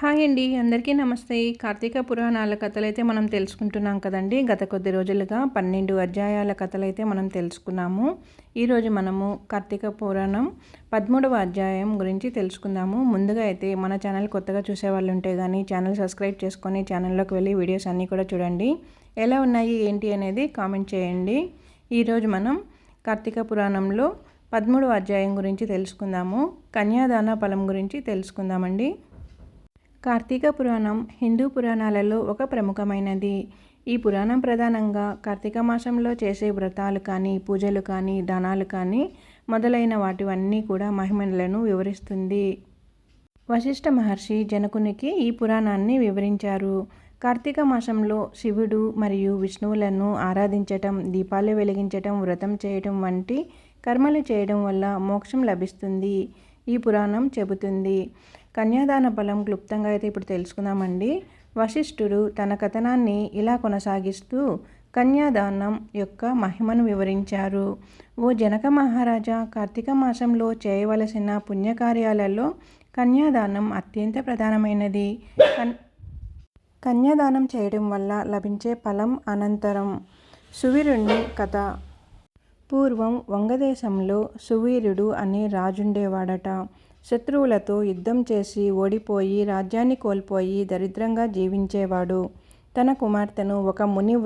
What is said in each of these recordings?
Hi అండి. అందరికీ నమస్తే. కార్తీక పురాణాల కథలైతే మనం తెలుసుకుంటున్నాం కదండి. గత కొద్ది రోజులుగా పన్నెండు అధ్యాయాల కథలైతే మనం తెలుసుకున్నాము. ఈరోజు మనము కార్తీక పురాణం పదమూడవ అధ్యాయం గురించి తెలుసుకుందాము. ముందుగా అయితే మన ఛానల్ కొత్తగా చూసే వాళ్ళు ఉంటే కానీ ఛానల్ సబ్స్క్రైబ్ చేసుకొని ఛానల్లోకి వెళ్ళి వీడియోస్ అన్నీ కూడా చూడండి. ఎలా ఉన్నాయి ఏంటి అనేది కామెంట్ చేయండి. ఈరోజు మనం కార్తీక పురాణంలో పదమూడవ అధ్యాయం గురించి తెలుసుకుందాము. కన్యాదాన ఫలం గురించి తెలుసుకుందామండి. కార్తీక పురాణం హిందూ పురాణాలలో ఒక ప్రముఖమైనది. ఈ పురాణం ప్రధానంగా కార్తీక మాసంలో చేసే వ్రతాలు కానీ పూజలు కానీ దానాలు కానీ మొదలైన వాటివన్నీ కూడా మహిమలను వివరిస్తుంది. వశిష్ఠ మహర్షి జనకునికి ఈ పురాణాన్ని వివరించారు. కార్తీక మాసంలో శివుడు మరియు విష్ణువులను ఆరాధించటం దీపాలు వెలిగించటం వ్రతం చేయటం వంటి కర్మలు చేయడం వల్ల మోక్షం లభిస్తుంది. ఈ పురాణం చెబుతుంది. కన్యాదాన బలం క్లుప్తంగా అయితే ఇప్పుడు తెలుసుకుందామండి. వశిష్ఠుడు తన కథనాన్ని ఇలా కొనసాగిస్తూ కన్యాదానం యొక్క మహిమను వివరించారు. ఓ జనక మహారాజా కార్తీక మాసంలో చేయవలసిన పుణ్యకార్యాలలో కన్యాదానం అత్యంత ప్రధానమైనది. కన్ కన్యాదానం చేయడం వల్ల లభించే ఫలం అనంతరం. సువీరుణ్ణి కథ. పూర్వం వంగదేశంలో సువీరుడు అనే రాజుండేవాడట. శత్రువులతో యుద్ధం చేసి ఓడిపోయి రాజ్యాన్ని కోల్పోయి దరిద్రంగా జీవించేవాడు. తన కుమార్తెను ఒక ముని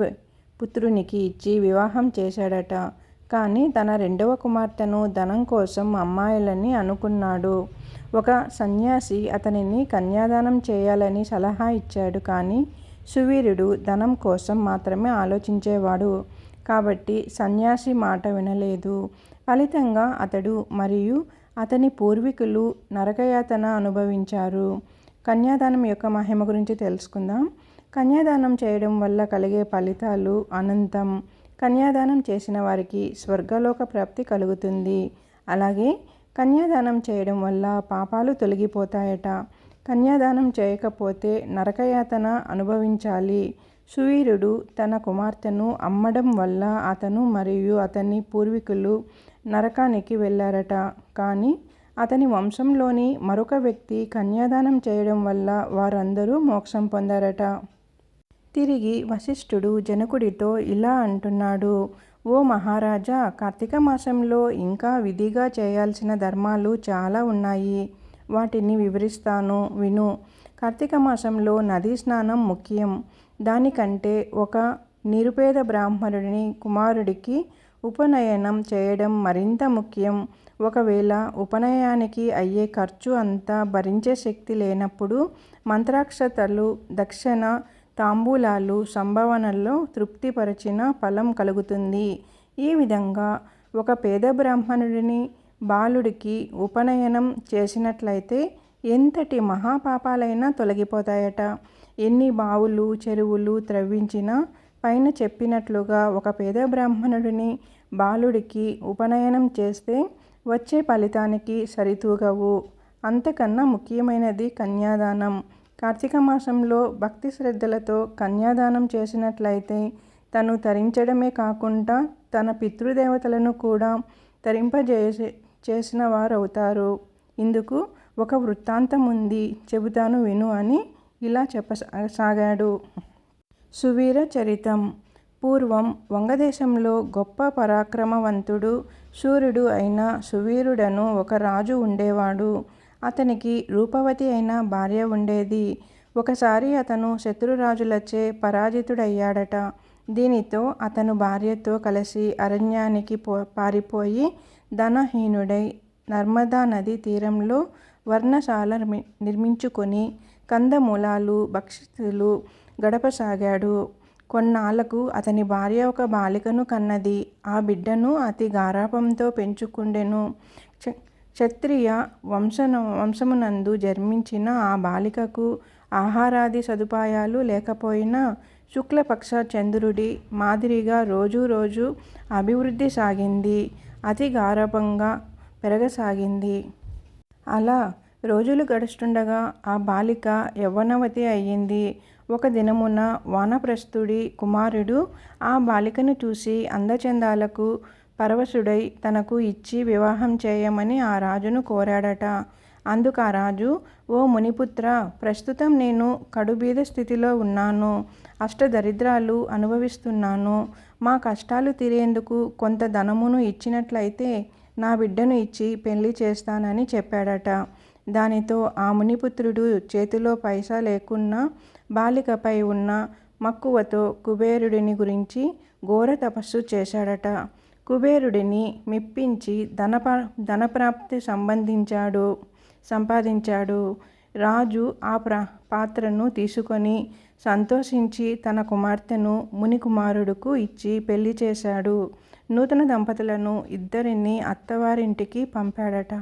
పుత్రునికి ఇచ్చి వివాహం చేశాడట. కానీ తన రెండవ కుమార్తెను ధనం కోసం అమ్మాయిలని అనుకున్నాడు. ఒక సన్యాసి అతనిని కన్యాదానం చేయాలని సలహా ఇచ్చాడు. కానీ సువీరుడు ధనం కోసం మాత్రమే ఆలోచించేవాడు. కాబట్టి సన్యాసి మాట వినలేదు. ఫలితంగా అతడు మరియు అతని పూర్వీకులు నరకయాతన అనుభవించారు. కన్యాదానం యొక్క మహిమ గురించి తెలుసుకుందాం. కన్యాదానం చేయడం వల్ల కలిగే ఫలితాలు అనంతం. కన్యాదానం చేసిన వారికి స్వర్గలోక ప్రాప్తి కలుగుతుంది. అలాగే కన్యాదానం చేయడం వల్ల పాపాలు తొలగిపోతాయట. కన్యాదానం చేయకపోతే నరకయాతన అనుభవించాలి. సువీరుడు తన కుమార్తెను అమ్మడం వల్ల అతను మరియు అతని పూర్వీకులు నరకానికి వెళ్ళారట. కానీ అతని వంశంలోని మరొక వ్యక్తి కన్యాదానం చేయడం వల్ల వారందరూ మోక్షం పొందారట. తిరిగి వశిష్ఠుడు జనకుడితో ఇలా అంటున్నాడు. ఓ మహారాజా కార్తీక మాసంలో ఇంకా విధిగా చేయాల్సిన ధర్మాలు చాలా ఉన్నాయి. వాటిని వివరిస్తాను. విను. కార్తీక మాసంలో నదీ స్నానం ముఖ్యం. దానికంటే ఒక నిరుపేద బ్రాహ్మణుడిని కుమారుడికి ఉపనయనం చేయడం మరింత ముఖ్యం. ఒకవేళ ఉపనయానికి అయ్యే ఖర్చు అంతా భరించే శక్తి లేనప్పుడు మంత్రాక్షతలు దక్షిణ తాంబూలాలు సంభావనల్లో తృప్తిపరిచిన ఫలం కలుగుతుంది. ఈ విధంగా ఒక పేద బ్రాహ్మణుడిని బాలుడికి ఉపనయనం చేసినట్లయితే ఎంతటి మహాపాపాలైనా తొలగిపోతాయట. ఎన్ని బావులు చెరువులు త్రవ్వించినా పైన చెప్పినట్లుగా ఒక పేద బ్రాహ్మణుడిని బాలుడికి ఉపనయనం చేస్తే వచ్చే ఫలితానికి సరితూగవు. అంతకన్నా ముఖ్యమైనది కన్యాదానం. కార్తీక మాసంలో భక్తి శ్రద్ధలతో కన్యాదానం చేసినట్లయితే తను తరించడమే కాకుండా తన పితృదేవతలను కూడా తరింపజేసే చేసిన వారవుతారు. ఇందుకు ఒక వృత్తాంతం ఉంది చెబుతాను విను అని ఇలా చెప్పసాగాడు సువీర చరితం. పూర్వం వంగదేశంలో గొప్ప పరాక్రమవంతుడు సూర్యుడు అయిన సువీరుడను ఒక రాజు ఉండేవాడు. అతనికి రూపవతి అయిన భార్య ఉండేది. ఒకసారి అతను శత్రురాజులచే పరాజితుడయ్యాడట. దీనితో అతను భార్యతో కలిసి అరణ్యానికి పో పారిపోయి ధనహీనుడై నర్మదా నది తీరంలో వర్ణశాల నిర్మించుకొని కందమూలాలు భక్షితులు గడపసాగాడు. కొన్నాళ్ళకు అతని భార్య ఒక బాలికను కన్నది. ఆ బిడ్డను అతి గారాపంతో పెంచుకుండెను. క్షత్రియ వంశన వంశమునందు జన్మించిన ఆ బాలికకు ఆహారాది సదుపాయాలు లేకపోయినా శుక్లపక్ష చంద్రుడి మాదిరిగా రోజు రోజు అభివృద్ధి సాగింది. అతి గారభంగా పెరగసాగింది. అలా రోజులు గడుస్తుండగా ఆ బాలిక యవ్వనవతి అయ్యింది. ఒక దినమున వానప్రస్థుడి కుమారుడు ఆ బాలికను చూసి అందచందాలకు పరవశుడై తనకు ఇచ్చి వివాహం చేయమని ఆ రాజును కోరాడట. అందుకు ఆ రాజు ఓ మునిపుత్ర ప్రస్తుతం నేను కడుబీద స్థితిలో ఉన్నాను. అష్టదరిద్రాలు అనుభవిస్తున్నాను. మా కష్టాలు తీరేందుకు కొంత ధనమును ఇచ్చినట్లయితే నా బిడ్డను ఇచ్చి పెళ్ళి చేస్తానని చెప్పాడట. దానితో ఆ మునిపుత్రుడు చేతిలో పైసా లేకున్నా బాలికపై ఉన్న మక్కువతో కుబేరుడిని గురించి ఘోర తపస్సు చేశాడట. కుబేరుడిని మెప్పించి ధనప ధనప్రాప్తి సంబంధించాడు సంపాదించాడు. రాజు ఆ ప్ర పాత్రను తీసుకొని సంతోషించి తన కుమార్తెను ముని కుమారుడుకు ఇచ్చి పెళ్ళి చేశాడు. నూతన దంపతులను ఇద్దరిని అత్తవారింటికి పంపాడట.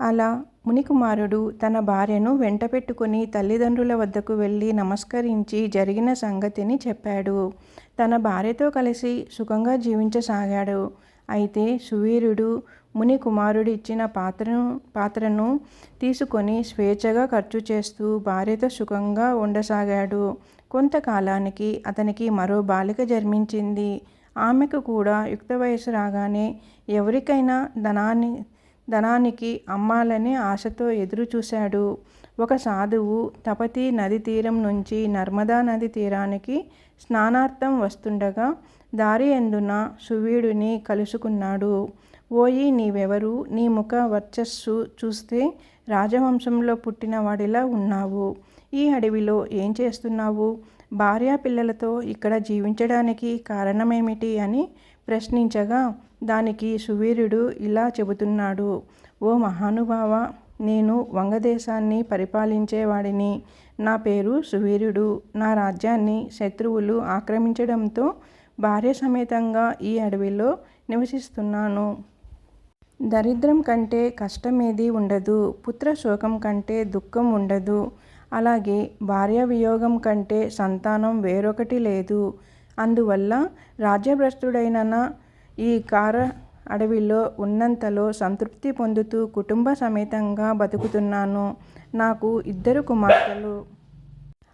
అలా మునికుమారుడు తన భార్యను వెంట పెట్టుకుని తల్లిదండ్రుల వద్దకు వెళ్ళి నమస్కరించి జరిగిన సంగతిని చెప్పాడు. తన భార్యతో కలిసి సుఖంగా జీవించసాగాడు. అయితే సువీరుడు ముని కుమారుడు ఇచ్చిన పాత్రను పాత్రను తీసుకొని స్వేచ్ఛగా ఖర్చు చేస్తూ భార్యతో సుఖంగా ఉండసాగాడు. కొంతకాలానికి అతనికి మరో బాలిక జన్మించింది. ఆమెకు కూడా యుక్త వయసు రాగానే ఎవరికైనా ధనాన్ని ధనానికి అమ్మాలనే ఆశతో ఎదురు చూశాడు. ఒక సాధువు తపతి నది తీరం నుంచి నర్మదా నది తీరానికి స్నానార్థం వస్తుండగా దారి ఎందున సువీడుని కలుసుకున్నాడు. ఓయి నీవెవరు? నీ ముఖ వర్చస్సు చూస్తే రాజవంశంలో పుట్టిన వాడిలా ఉన్నావు. ఈ అడవిలో ఏం చేస్తున్నావు? భార్యా పిల్లలతో ఇక్కడ జీవించడానికి కారణమేమిటి? అని ప్రశ్నించగా దానికి సువీరుడు ఇలా చెబుతున్నాడు ఓ మహానుభావ నేను వంగదేశాన్ని పరిపాలించేవాడిని. నా పేరు సువీరుడు. నా రాజ్యాన్ని శత్రువులు ఆక్రమించడంతో భార్య సమేతంగా ఈ అడవిలో నివసిస్తున్నాను. దరిద్రం కంటే కష్టమేది ఉండదు. పుత్ర శోకం కంటే దుఃఖం ఉండదు. అలాగే భార్య వియోగం కంటే సంతానం వేరొకటి లేదు. అందువల్ల రాజ్యభ్రష్టుడైన ఈ కార అడవిలో ఉన్నంతలో సంతృప్తి పొందుతూ కుటుంబ సమేతంగా బతుకుతున్నాను. నాకు ఇద్దరు కుమార్తెలు.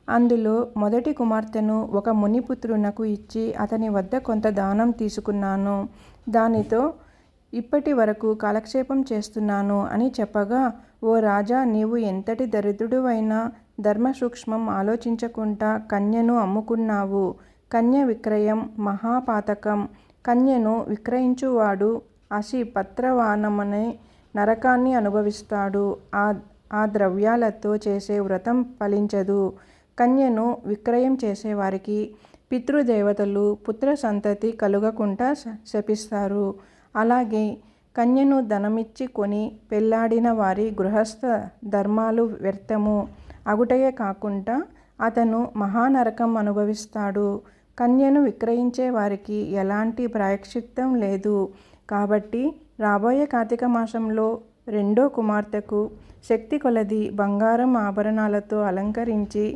అందులో మొదటి కుమార్తెను ఒక మునిపుత్రునకు ఇచ్చి అతని వద్ద కొంత దానం తీసుకున్నాను. దానితో ఇప్పటి వరకు కాలక్షేపం చేస్తున్నాను అని చెప్పగా ఓ రాజా నీవు ఎంతటి దరిద్రుడువైనా ధర్మ సూక్ష్మం ఆలోచించకుండా కన్యను అమ్ముకున్నావు. కన్య విక్రయం మహాపాతకం. కన్యను విక్రయించువాడు అసి పత్రవానమనే నరకాన్ని అనుభవిస్తాడు. ఆ ఆ ద్రవ్యాలతో చేసే వ్రతం ఫలించదు. కన్యను విక్రయం చేసేవారికి పితృదేవతలు పుత్ర సంతతి కలుగకుండా శపిస్తారు. అలాగే కన్యను ధనమిచ్చి కొని పెళ్ళాడిన వారి గృహస్థ ధర్మాలు వ్యర్థము. అగుటయే కాకుండా అతను మహానరకం అనుభవిస్తాడు. కన్యను విక్రయించే వారికి ఎలాంటి ప్రాయశ్చిత్తం లేదు. కాబట్టి రాబోయే కార్తీక మాసంలో రెండో కుమార్తెకు శక్తి కొలది బంగారం ఆభరణాలతో అలంకరించి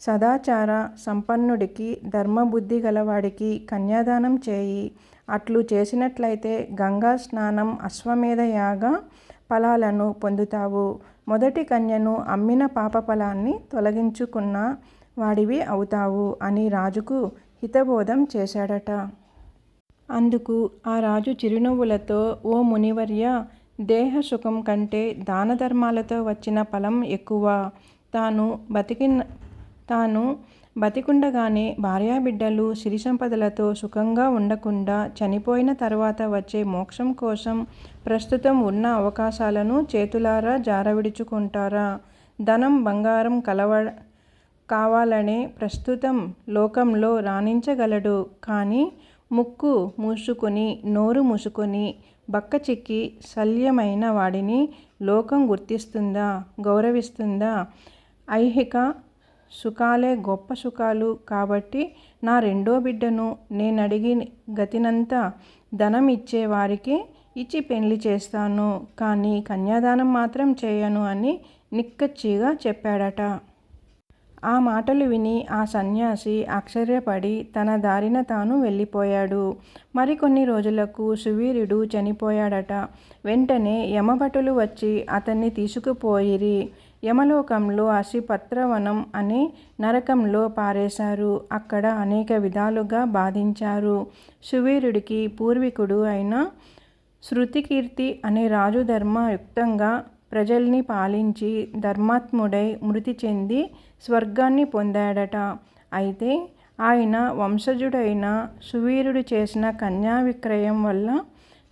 సదాచార సంపన్నుడికి ధర్మబుద్ధి గలవాడికి కన్యాదానం చేయి. అట్లు చేసినట్లయితే గంగా స్నానం అశ్వమేధ యాగ ఫలాలను పొందుతావు. మొదటి కన్యను అమ్మిన పాప ఫలాన్ని తొలగించుకున్న వాడివి అవుతావు అని రాజుకు హితబోధం చేశాడట. అందుకు ఆ రాజు చిరునవ్వులతో ఓ మునివర్య దేహ సుఖం కంటే దాన ధర్మాలతో వచ్చిన ఫలం ఎక్కువ. తాను బతికిన తాను బతికుండగానే భార్యాబిడ్డలు సిరి సంపదలతో సుఖంగా ఉండకుండా చనిపోయిన తర్వాత వచ్చే మోక్షం కోసం ప్రస్తుతం ఉన్న అవకాశాలను చేతులారా జారవిడుచుకుంటారా? ధనం బంగారం కలవ కావాలనే ప్రస్తుతం లోకంలో రాణించగలడు. కానీ ముక్కు మూసుకొని నోరు మూసుకొని బక్క చిక్కి శల్యమైన వాడిని లోకం గుర్తిస్తుందా? గౌరవిస్తుందా? ఐహిక సుఖాలే గొప్ప సుఖాలు కాబట్టి నా రెండో బిడ్డను నేనడిగి గతినంతా ధనం ఇచ్చే వారికి ఇచ్చి పెళ్ళి చేస్తాను. కానీ కన్యాదానం మాత్రం చేయను అని నిక్కచ్చిగా చెప్పాడట. ఆ మాటలు విని ఆ సన్యాసి ఆశ్చర్యపడి తన దారిన తాను వెళ్ళిపోయాడు. మరికొన్ని రోజులకు సువీరుడు చనిపోయాడట. వెంటనే యమభటులు వచ్చి అతన్ని తీసుకుపోయిరి. యమలోకంలో అసిపత్రవనం అనే నరకంలో పారేశారు. అక్కడ అనేక విధాలుగా బాధించారు. సువీరుడికి పూర్వీకుడు అయిన శృతికీర్తి అనే రాజు ధర్మయుక్తంగా ప్రజల్ని పాలించి ధర్మాత్ముడై మృతి చెంది స్వర్గాన్ని పొందాడట. అయితే ఆయన వంశజుడైన సువీరుడు చేసిన కన్యా విక్రయం వల్ల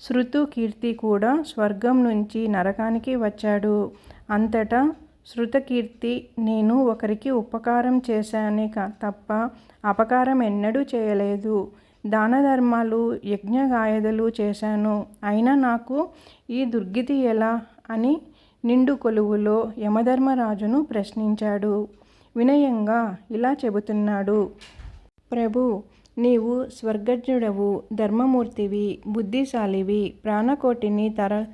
శృతు కీర్తి కూడా స్వర్గం నుంచి నరకానికి వచ్చాడు. అంతటా శృతకీర్తి నేను ఒకరికి ఉపకారం చేశానే తప్ప అపకారం ఎన్నడూ చేయలేదు. దాన ధర్మాలు యజ్ఞగాయదలు చేశాను. అయినా నాకు ఈ దుర్గతి ఎలా? అని నిండు కొలువులో యమధర్మరాజును ప్రశ్నించాడు. వినయంగా ఇలా చెబుతున్నాడు. ప్రభు నీవు స్వర్గజ్ఞుడవు ధర్మమూర్తివి బుద్ధిశాలివి ప్రాణకోటిని తర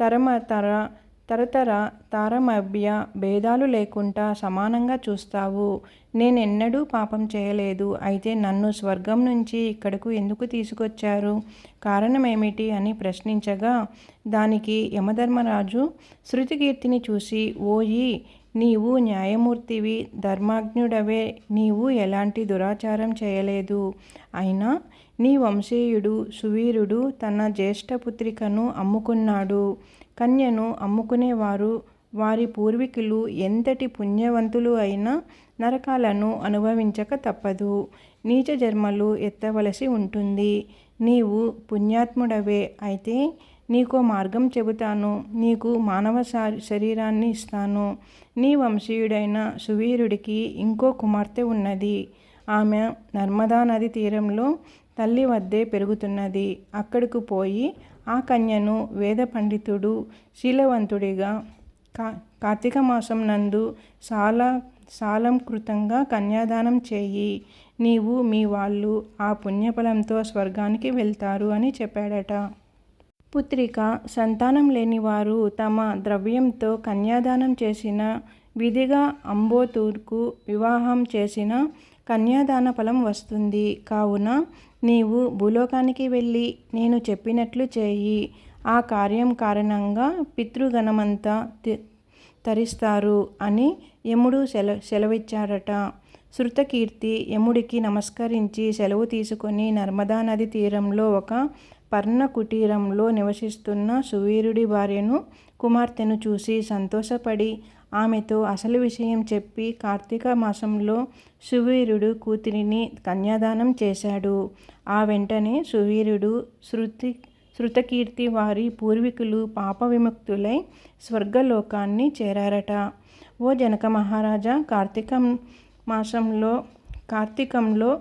తరమ తర తరతర తారమభ్య భేదాలు లేకుండా సమానంగా చూస్తావు. నేనెన్నడూ పాపం చేయలేదు. అయితే నన్ను స్వర్గం నుంచి ఇక్కడకు ఎందుకు తీసుకొచ్చారు? కారణమేమిటి అని ప్రశ్నించగా దానికి యమధర్మరాజు శృతికీర్తిని చూసి ఓయి నీవు న్యాయమూర్తివి ధర్మాజ్ఞుడవే నీవు ఎలాంటి దురాచారం చేయలేదు. అయినా నీ వంశీయుడు సువీరుడు తన జ్యేష్ఠపుత్రికను అమ్ముకున్నాడు. కన్యను అమ్ముకునేవారు వారి పూర్వీకులు ఎంతటి పుణ్యవంతులు అయినా నరకాలను అనుభవించక తప్పదు. నీచ జన్మలు ఎత్తవలసి ఉంటుంది. నీవు పుణ్యాత్ముడవే అయితే నీకో మార్గం చెబుతాను నీకు మానవ శరీరాన్ని ఇస్తాను. నీ వంశీయుడైన సువీరుడికి ఇంకో కుమార్తె ఉన్నది. ఆమె నర్మదా నది తీరంలో తల్లి వద్దే పెరుగుతున్నది. అక్కడికి పోయి ఆ కన్యను వేద పండితుడు శీలవంతుడిగా కా కార్తీక మాసం నందు సాల సాలంకృతంగా కన్యాదానం చేయి. నీవు మీ వాళ్ళు ఆ పుణ్యఫలంతో స్వర్గానికి వెళ్తారు అని చెప్పాడట. పుత్రిక సంతానం లేనివారు తమ ద్రవ్యంతో కన్యాదానం చేసిన విధిగా అంబోతూర్కు వివాహం చేసిన కన్యాదాన ఫలం వస్తుంది. కావున నీవు భూలోకానికి వెళ్ళి నేను చెప్పినట్లు చేయి. ఆ కార్యం కారణంగా పితృగణమంతా తరిస్తారు అని యముడు సెల సెలవిచ్చారట. శృతకీర్తి యముడికి నమస్కరించి సెలవు తీసుకొని నర్మదా నది తీరంలో ఒక పర్ణ కుటీరంలో నివసిస్తున్న సువీరుడి భార్యను కుమార్తెను చూసి సంతోషపడి ఆమెతో అసలు విషయం చెప్పి కార్తీక మాసంలో సువీరుడు కూతురిని కన్యాదానం చేశాడు. ఆ వెంటనే సువీరుడు శృతి శృతకీర్తి వారి పూర్వీకులు పాప విముక్తులై స్వర్గలోకాన్ని చేరారట. ఓ జనక మహారాజా కార్తీక మాసంలో కార్తీకంలో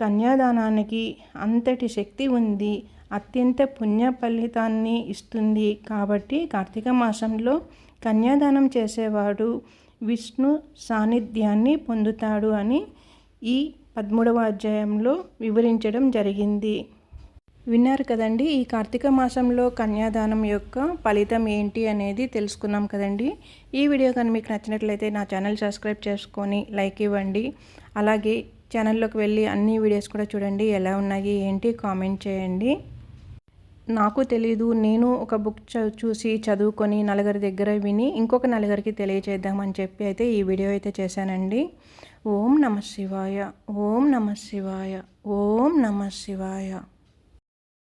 కన్యాదానానికి అంతటి శక్తి ఉంది. అత్యంత పుణ్య ఫలితాన్ని ఇస్తుంది. కాబట్టి కార్తీక మాసంలో కన్యాదానం చేసేవాడు విష్ణు సాన్నిధ్యాన్ని పొందుతాడు అని ఈ పదమూడవ అధ్యాయంలో వివరించడం జరిగింది. విన్నారు కదండి ఈ కార్తీక మాసంలో కన్యాదానం యొక్క ఫలితం ఏంటి అనేది తెలుసుకున్నాం కదండి. ఈ వీడియో కానీ మీకు నచ్చినట్లయితే నా ఛానల్ సబ్స్క్రైబ్ చేసుకొని లైక్ ఇవ్వండి. అలాగే ఛానల్లోకి వెళ్ళి అన్ని వీడియోస్ కూడా చూడండి ఎలా ఉన్నాయి ఏంటి కామెంట్ చేయండి. నాకు తెలీదు నేను ఒక బుక్ చూసి చదువుకొని నలుగురి దగ్గర విని ఇంకొక నలుగురికి తెలియచేద్దామని చెప్పి అయితే ఈ వీడియో అయితే చేశానండి. ఓం నమ శివాయ ఓం నమ శివాయ ఓం నమ శివాయ.